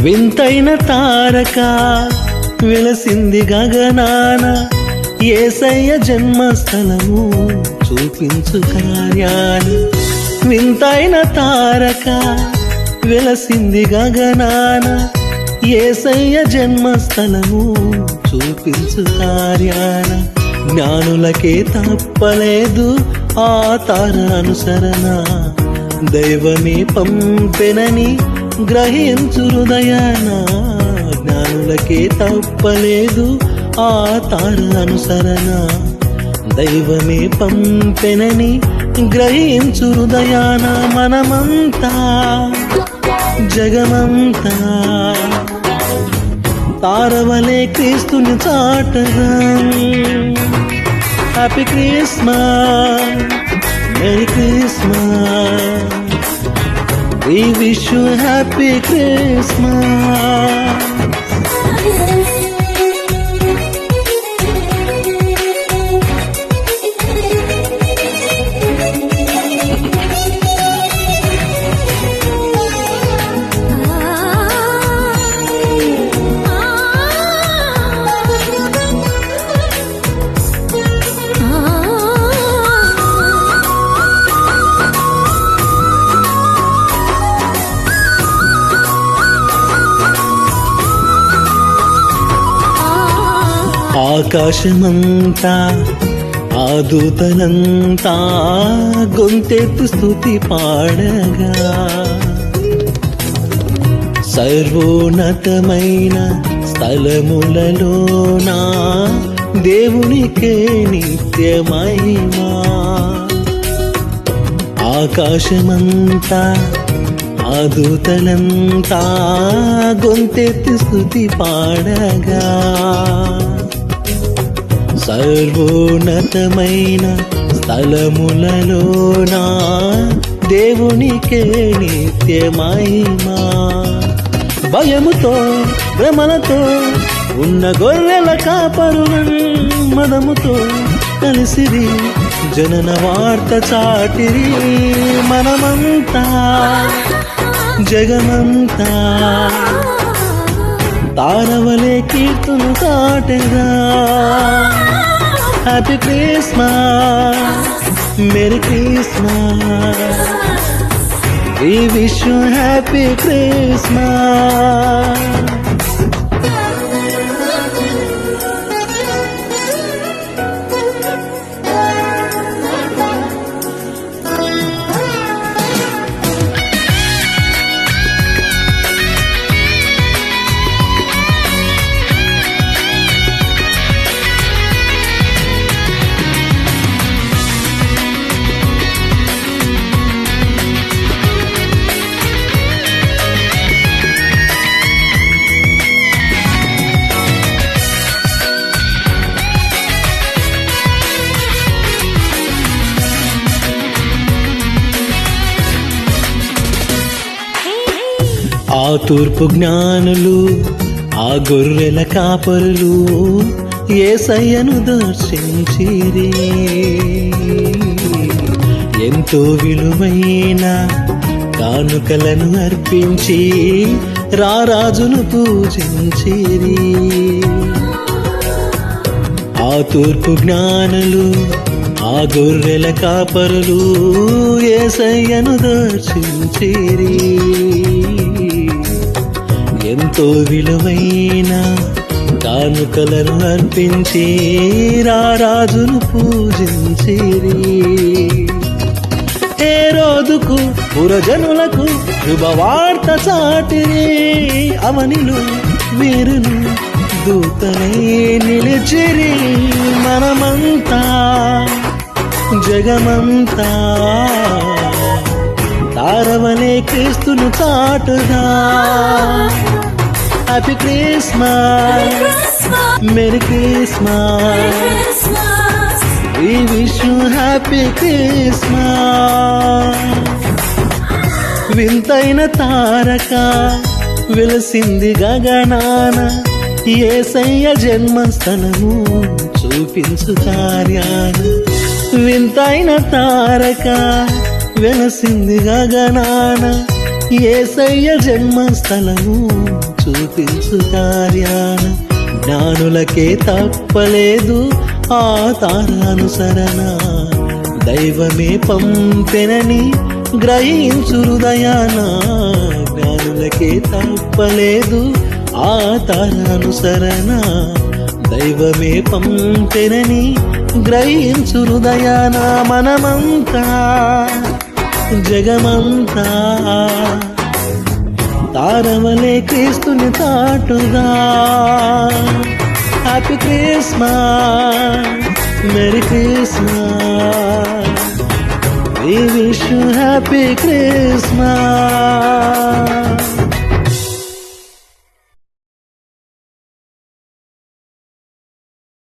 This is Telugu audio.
వింతైన తారక విలసింది గగనాన ఏసయ్య జన్మస్థలము చూపించు కార్యాన. వింతైన తారక విలసింది గగనాన ఏసయ్య జన్మస్థలము చూపించు కార్యాన. జ్ఞానులకే తప్పలేదు ఆ తార అనుసరణ. దైవమే పంపెనని గ్రహించు హృదయాన జ్ఞానులకే తప్పలేదు ఆ తార అనుసరణ. దైవమే పంపెనని గ్రహించు హృదయాన మనమంతా జగమంతా. తారవలే క్రీస్తుని చాటగా. Happy Christmas. Merry Christmas. We wish you happy Christmas. ఆకాశమంతా ఆ గొంతెత్తు స్థుతి పాడగా. సర్వోన్నతమైన స్థలములలోనా దేవునికే నిత్యమైమా ఆకాశమంతా ఆ దూతలంతా గొంతెత్తి స్థుతి పాడగా. సర్వోన్నతమైన స్థలములలోనా? దేవునికే నిత్య మహిమా భయముతో భ్రమలతో ఉన్న గొర్రెల కాపరు మదముతో కలిసిరి జనన వార్త చాటిరి మనమంతా జగమంతా. తారవలే కీర్తులు కాటెగా happy Christmas merry Christmas We wish happy Christmas తూర్పు జ్ఞానులు ఆ గొర్రెల కాపరులు ఏసయ్యను దర్శించిరి. ఎంతో విలువైన కానుకలను అర్పించి రారాజును పూజించిరి. ఆ తూర్పు జ్ఞానులు ఆ గొర్రెల కాపరులు ఏసయ్యను దర్శించిరి. ఎంతో విలువైన కానుకలను అర్పించి రారాజును పూజించిరి. ఏ రోజుకు పురజనులకు శుభవార్త చాటిరి అవనిలు వీరును దూతలై నిలిచిరి మనమంతా జగమంతా. తారవలే క్రీస్తును చాటుగా happy Christmas merry Christmas We wish you happy Christmas. వింతైన తారక వెలసింది గగనాన ఏసయ్య జన్మస్థలము చూపించు కార్యాన. వింతైన తారక వెలసింది గగనాన ఏసయ్య జన్మస్థలము చూపించు కార్యాన. జ్ఞానులకే తప్పలేదు ఆ తారానుసరణ. దైవమే పంపెనని గ్రహించు హృదయాన. జ్ఞానులకే తప్పలేదు ఆ తారానుసరణ. దైవమే పంపెనని గ్రహించు హృదయాన మనమంతా. జగమంతా తారవలే క్రీస్తుని తాటుగా happy Christmas merry Christmas We wish you happy